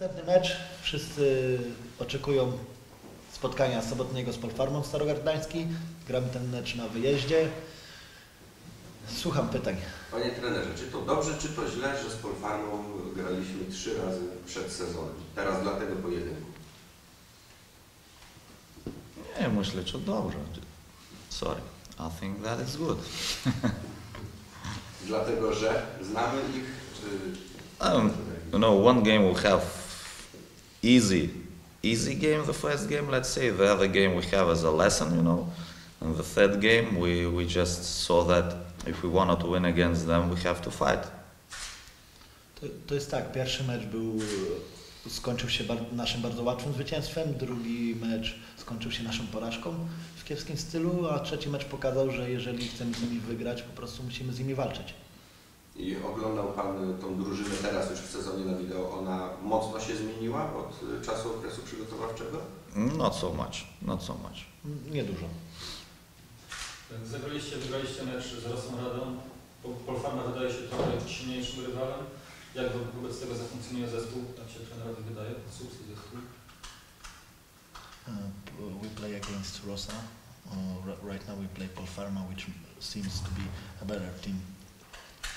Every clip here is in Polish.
Następny mecz. Wszyscy oczekują spotkania sobotniego z Polfarmą Starogard Gdański. Gramy ten mecz na wyjeździe. Słucham pytań. Panie trenerze, czy to dobrze, czy to źle, że z Polfarmą graliśmy trzy razy przed sezonem? Teraz dla tego pojedynku. Nie, myślę, że dobrze. Sorry. I think that is good. Dlatego, że znamy ich, czy... Um, you know, one game we have easy, easy game. The first game, let's say, the other game we have as a lesson, you know. And the third game, we, we just saw that if we wanted to win against them, we have to fight. To, to jest tak, pierwszy mecz był, skończył się bar, naszym bardzo łatwym zwycięstwem, drugi mecz skończył się naszą porażką w kiepskim stylu, a trzeci mecz pokazał, że jeżeli chcemy z nimi wygrać, po prostu musimy z nimi walczyć. I oglądał Pan tą drużynę teraz już w sezonie na wideo. Ona mocno się zmieniła od y, czasu okresu przygotowawczego? Not so much, not so much. Niedużo. Zagraliście, wygraliście mecz z Rosą Radą. Po- Polfarma wydaje się trochę silniejszym rywalem. Jak wo- wobec tego zafunkcjonuje zespół? Jak się trenerowi wydaje? Subsy zespół. Uh, we play against Rosa. Uh, ri- right now we play Polfarma, which seems to be a better team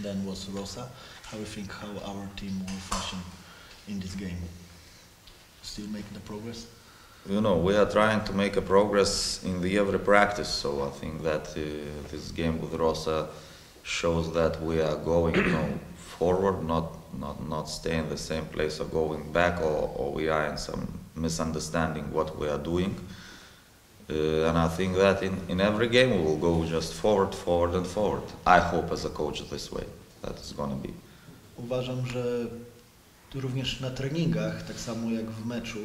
than was Rosa. How we think how our team will function in this game? Still making the progress? You know, we are trying to make a progress in the every practice, so I think that uh, this game with Rosa shows that we are going, you know, forward, not not not stay in the same place or going back, or, or we are in some misunderstanding what we are doing. Uh, and I think that in, in every game we will go just forward, forward, and forward. I hope as a coach this way that is going to be. Uważam, że również na treningach, tak samo jak w meczu,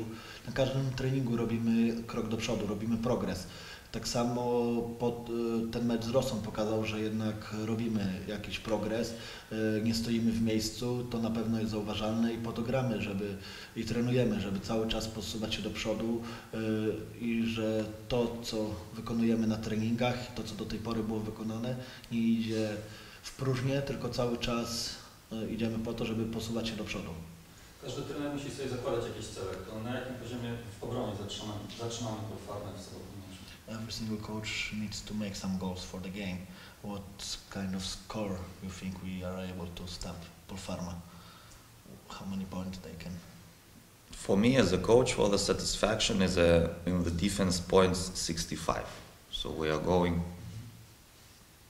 na każdym treningu robimy krok do przodu, robimy progres. Tak samo pod, y, ten mecz z Rosą pokazał, że jednak robimy jakiś progres, y, nie stoimy w miejscu, to na pewno jest zauważalne i po to gramy, żeby i trenujemy, żeby cały czas posuwać się do przodu y, i że to, co wykonujemy na treningach, to, co do tej pory było wykonane, nie idzie w próżnię, tylko cały czas idziemy po to, żeby posuwać się do przodu. Każdy trener musi sobie zakładać jakieś cele. To na jakim poziomie w obronie zatrzymamy, zatrzymamy Polfarmę w sobotnim meczu? Every single coach needs to make some goals for the game. What kind of score you think we are able to stop Polfarma? How many points they can? For me as a coach, for the satisfaction is uh, in the defense points 65. So we are going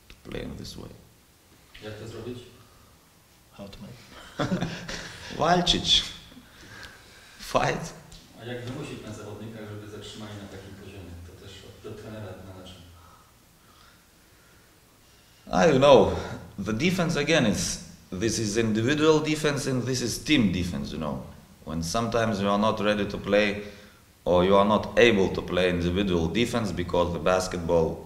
to play in this way. Jak to zrobić? How? Walczyć. Fight. A jak wymusić na zawodnikach, żeby zatrzymali na takim poziomie? To też od, od trenera należy. I don't know. The defense again is this is individual defense and this is team defense, you know. When sometimes you are not ready to play or you are not able to play individual defense because the basketball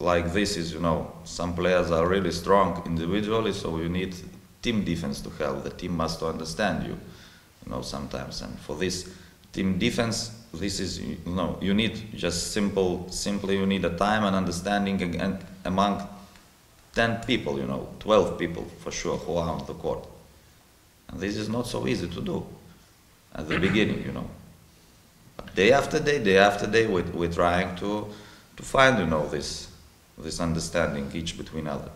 like this is, you know, some players are really strong individually, so you need team defense to help. The team must to understand you, you know, sometimes. And for this team defense, this is, you know, you need just simple, simply you need a time and understanding again among 10 people, you know, 12 people for sure who are on the court. And this is not so easy to do at the beginning, you know. But day after day, day after day, we, we're trying to, to find, you know, this, this understanding each between other.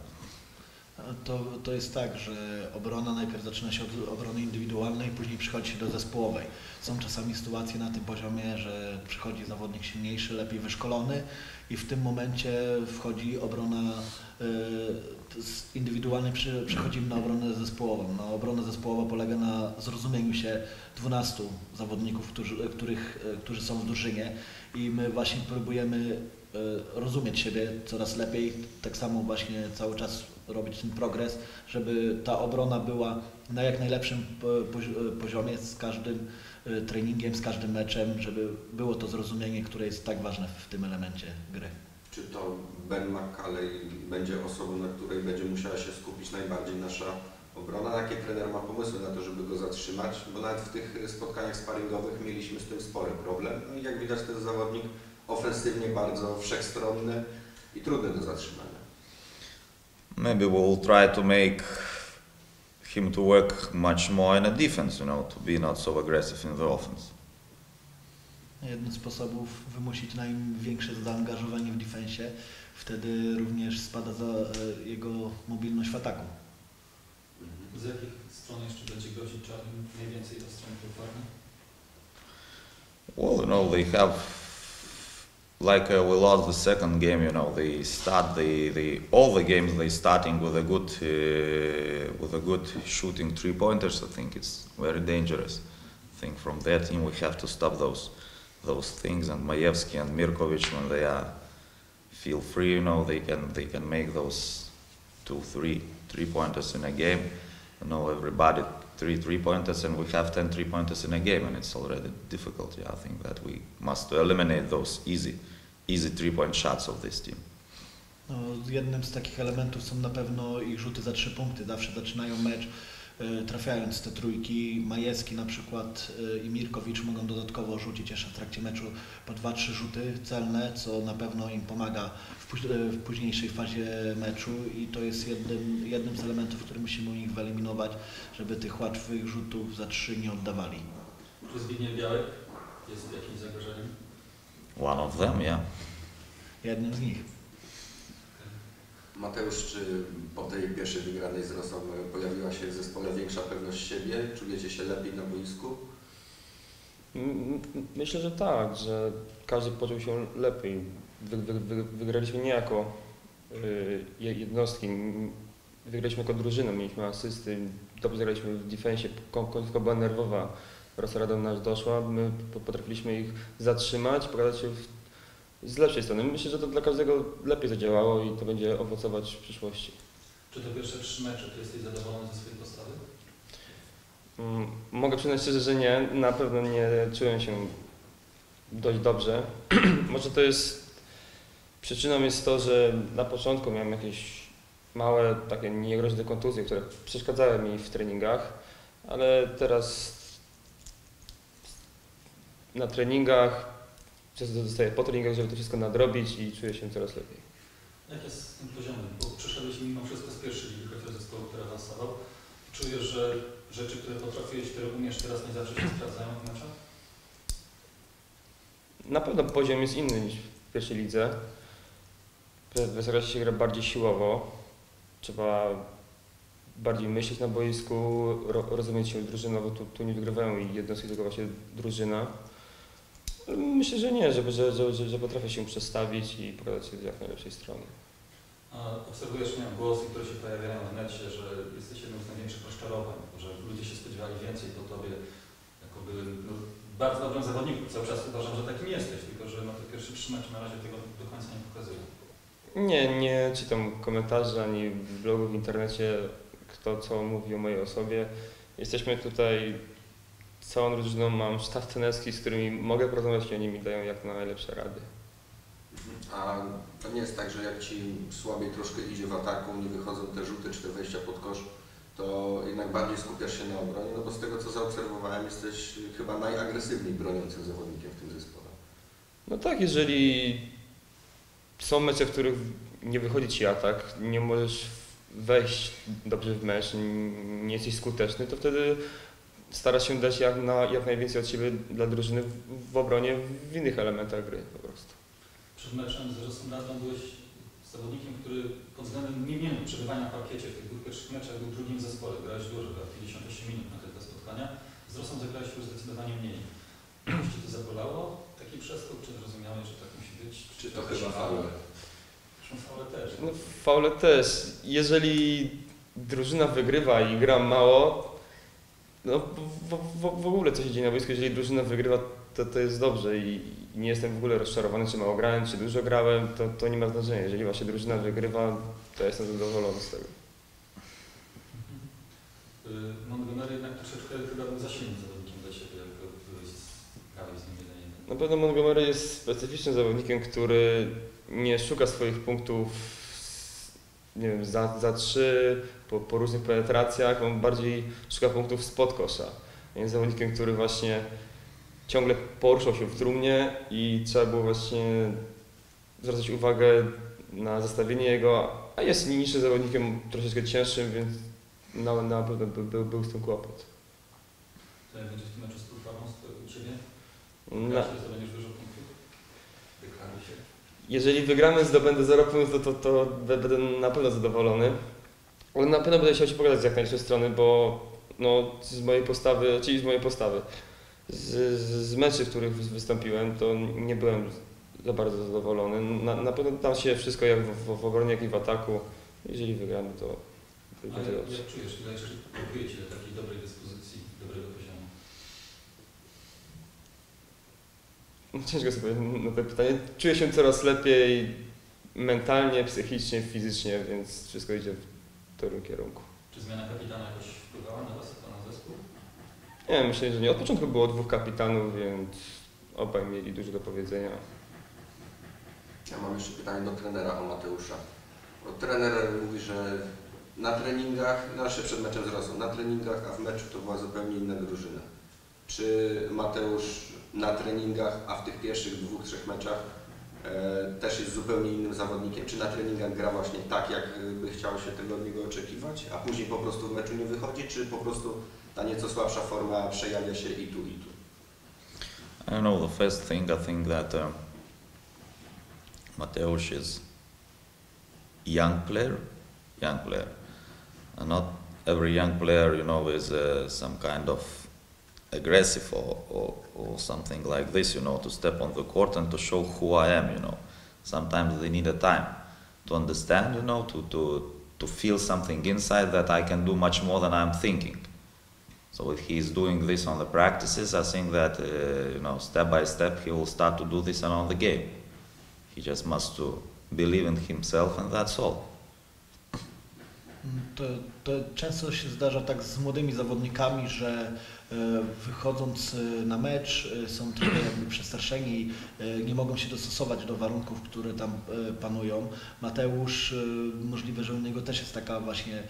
To, to jest tak, że obrona najpierw zaczyna się od obrony indywidualnej, później przychodzi się do zespołowej. Są czasami sytuacje na tym poziomie, że przychodzi zawodnik silniejszy, lepiej wyszkolony i w tym momencie wchodzi obrona y, z indywidualnej, przy, przechodzimy na obronę zespołową. No, obrona zespołowa polega na zrozumieniu się 12 zawodników, którzy, których, y, którzy są w drużynie i my właśnie próbujemy y, rozumieć siebie coraz lepiej, tak samo właśnie cały czas robić ten progres, żeby ta obrona była na jak najlepszym po- pozi- poziomie z każdym y, treningiem, z każdym meczem, żeby było to zrozumienie, które jest tak ważne w tym elemencie gry. Czy to Ben McCalley będzie osobą, na której będzie musiała się skupić najbardziej nasza obrona? Jakie trener ma pomysły na to, żeby go zatrzymać? Bo nawet w tych spotkaniach sparingowych mieliśmy z tym spory problem. No i jak widać, jest zawodnik ofensywnie bardzo wszechstronny i trudny do zatrzymania. Maybe we'll try to make him to work much more in the defense, you know, to be not so aggressive in the offense. Jednym z sposobów wymusić największe zaangażowanie w defensie, wtedy również spada za e, jego mobilność w ataku. Z jakich stron jeszcze będzie grozić czarnym najwięcej od strony? Well, you know, they have, like uh, we lost the second game, you know, they start the, the all the games they starting with a good uh, with a good shooting three pointers. I think it's very dangerous. I think from their team we have to stop those those things. And Majewski and Mirkovic, when they are feel free, you know, they can they can make those two, three three pointers in a game. You know, everybody three three pointers and we have 10 three pointers in a game and it's already difficult. Yeah, I think that we must eliminate those easy easy three point shots of this team. No, jednym z takich elementów są na pewno ich rzuty za trzy punkty. Zawsze zaczynają mecz trafiając te trójki. Majewski na przykład e, i Mirkowicz mogą dodatkowo rzucić jeszcze w trakcie meczu po dwa, trzy rzuty celne, co na pewno im pomaga w, póź- e, w późniejszej fazie meczu i to jest jednym, jednym z elementów, który musimy ich wyeliminować, żeby tych łatwych rzutów za trzy nie oddawali. Czy Zbigniew Białek jest jakimś zagrożeniem? One of them, yeah. Jednym z nich. Mateusz, czy po tej pierwszej wygranej z Rosą pojawiła się w zespole większa pewność siebie? Czujecie się lepiej na boisku? Myślę, że tak, że każdy poczuł się lepiej. Wy, wy, wy, wygraliśmy nie jako y, je- jednostki, wygraliśmy jako drużyna, mieliśmy asysty, dobrze zagraliśmy w defensie, ko- końcówka była nerwowa, Rosja do nas doszła, my po- potrafiliśmy ich zatrzymać, pokazać się w, z lepszej strony. Myślę, że to dla każdego lepiej zadziałało i to będzie owocować w przyszłości. Czy te pierwsze trzy mecze to jesteś zadowolony ze swojej postawy? Mm, Mogę przyznać szczerze, że nie. Na pewno nie czułem się dość dobrze. Może to jest. Przyczyną jest to, że na początku miałem jakieś małe, takie niegroźne kontuzje, które przeszkadzały mi w treningach, ale teraz na treningach, często zostaję po treningach, żeby to wszystko nadrobić i czuję się coraz lepiej. Jak jest z tym poziomem? Bo przyszedłeś mimo wszystko z pierwszej ligi, chociaż zespołu, który awansował. Czujesz, że rzeczy, które potrafiłeś, które umiesz teraz nie zawsze się sprawdzają w meczach? Na pewno poziom jest inny niż w pierwszej lidze. W Wesołości się gra bardziej siłowo. Trzeba bardziej myśleć na boisku, ro, rozumieć się drużynowo. Tu, tu nie wygrywają i jednostki, tylko właśnie drużyna. Myślę, że nie, że, że, że, że, że potrafię się przestawić i pokazać się z jak najlepszej strony. A obserwujesz, nie wiem, głosy, które się pojawiają w necie, że jesteś jednym z największych rozczarowań, że ludzie się spodziewali więcej po tobie, jako byłym no, bardzo dobrym zawodnikiem. Cały czas uważam, że takim jesteś, tylko że no, te pierwsze trzy mecze na razie tego do końca nie pokazują. Nie, nie czytam komentarzy ani w blogu w internecie, kto co mówi o mojej osobie. Jesteśmy tutaj całą drużyną, mam sztab trenerski, z którymi mogę porozmawiać i oni mi dają jak najlepsze rady. A to nie jest tak, że jak Ci słabiej troszkę idzie w ataku, nie wychodzą te rzuty czy te wejścia pod kosz, to jednak bardziej skupiasz się na obronie, no bo z tego co zaobserwowałem jesteś chyba najagresywniej broniącym zawodnikiem w tym zespole. No tak, jeżeli są mecze, w których nie wychodzi ci atak, nie możesz wejść dobrze w mecz, nie jesteś skuteczny, to wtedy starasz się dać jak, na, jak najwięcej od siebie dla drużyny w, w obronie, w innych elementach gry po prostu. Przed meczem z Rossonradą byłeś zawodnikiem, który pod względem nie przebywania na parkiecie w tych dwóch pierwszych meczach był drugim w zespole. Grałeś dużo, grałeś 58 minut na te spotkania. Z Rosą zagrałeś już zdecydowanie mniej. Czy Ci to zabolało, taki przeskok, czy zrozumiałeś, że tak musi być? Czy to chyba faule? Faule też. No, faule też. Jeżeli drużyna wygrywa i gra mało, no w, w, w ogóle co się dzieje na boisku, jeżeli drużyna wygrywa, to, to jest dobrze i nie jestem w ogóle rozczarowany, czy mało grałem, czy dużo grałem, to, to nie ma znaczenia. Jeżeli właśnie drużyna wygrywa, to ja jestem zadowolony z tego. Y, Montgomery jednak troszeczkę chyba był za silnym zawodnikiem dla Ciebie, jak grałeś z nim jeden jeden. Na pewno Montgomery jest specyficznym zawodnikiem, który nie szuka swoich punktów nie wiem, za, za trzy, po, po różnych penetracjach, on bardziej szuka punktów spod kosza. Jest zawodnikiem, który właśnie ciągle poruszał się w trumnie i trzeba było właśnie zwracać uwagę na zestawienie jego, a jest niższym zawodnikiem, troszeczkę cięższym, więc na, na pewno by, był, był z tym kłopot. To będzie w tym meczu z u Ciebie? Na, zdobędziesz dużo punktów? Deklaruj się. jeżeli wygramy, zdobędę 0 punktów, to, to, to będę na pewno zadowolony. Ale na pewno będę chciał się pogadać z jak najlepszej strony, bo no, z mojej postawy, czyli z mojej postawy, z, z, meczy, w których wy- wystąpiłem, to nie byłem za bardzo zadowolony. Na, na pewno tam się wszystko jak w, w, obronie, jak i w ataku. Jeżeli wygramy, to Ale będzie dobrze. jak czujesz, ile jeszcze brakuje Ci do takiej dobrej dyspozycji, dobrego poziomu? Ciężko sobie na to pytanie. Czuję się coraz lepiej mentalnie, psychicznie, fizycznie, więc wszystko idzie w dobrym kierunku. Czy zmiana kapitana jakoś wpływała na Was, na zespół? Nie, myślę, że nie. Od początku było dwóch kapitanów, więc obaj mieli dużo do powiedzenia. Ja mam jeszcze pytanie do trenera o Mateusza. Bo trener mówi, że na treningach, no jeszcze przed meczem z Rosją, na treningach, a w meczu to była zupełnie inna drużyna. Czy Mateusz na treningach, a w tych pierwszych dwóch, trzech meczach też jest zupełnie innym zawodnikiem? Czy na treningach gra właśnie tak, jak by chciał się tego od niego oczekiwać, a później po prostu w meczu nie wychodzi, czy po prostu ta nieco słabsza forma przejawia się i tu, i tu? I don't know. The first thing I think that um, Mateusz is young player, young player, and not every young player, you know, is uh, some kind of aggressive or, or, or something like this, you know, to step on the court and to show who I am, you know. Sometimes they need a time to understand, you know, to, to, to feel something inside that I can do much more than I'm thinking. So if he's doing this on the practices, I think that uh, you know step by step he will start to do this around the game. He just must to believe in himself, and that's all. To, to często się zdarza tak z młodymi zawodnikami, że e, wychodząc e, na mecz e, są trochę jakby przestraszeni, e, nie mogą się dostosować do warunków, które tam panują. Mateusz, możliwe, że u niego też jest taka właśnie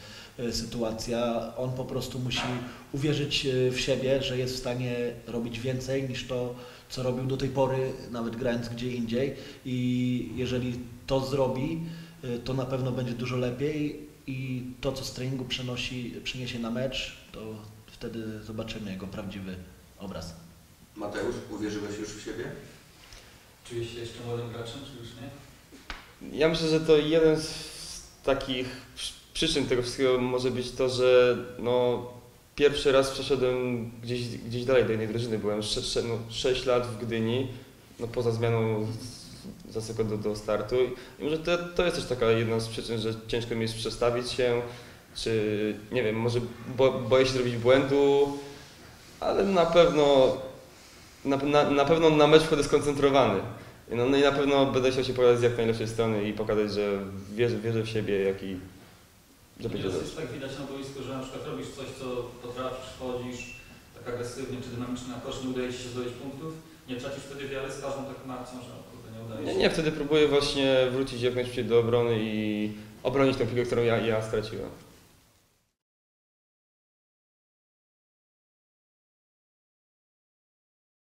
sytuacja. On po prostu musi uwierzyć w siebie, że jest w stanie robić więcej niż to, co robił do tej pory, nawet grając gdzie indziej. I jeżeli to zrobi, to na pewno będzie dużo lepiej i to, co z treningu przenosi, przyniesie na mecz, to wtedy zobaczymy jego prawdziwy obraz. Mateusz, uwierzyłeś już w siebie? Czujesz się jeszcze młodym graczem, czy już nie? Ja myślę, że to jeden z takich przy- przyczyn tego wszystkiego może być to, że no, pierwszy raz przeszedłem gdzieś, gdzieś dalej do innej drużyny. Byłem 6, no, 6 lat w Gdyni, no, poza zmianą z- za sekundę do startu. I może to, to jest też taka jedna z przyczyn, że ciężko mi jest przestawić się, czy nie wiem, może bo, boję się zrobić błędu, ale na pewno na, na, na pewno na mecz wchodzę skoncentrowany. No, no i na pewno będę chciał się pokazać z jak najlepszej strony i pokazać, że wierzę, wierzę w siebie, jak i że będzie dobrze. jest tak widać na boisku, że na przykład robisz coś, co potrafisz, chodzisz tak agresywnie czy dynamicznie na kosz, nie udaje Ci się zdobyć punktów, nie tracisz wtedy wiary z każdą taką akcją, że nie nie, wtedy próbuję właśnie wrócić jak najszybciej do obrony i obronić tę piłkę, którą ja, ja straciłem.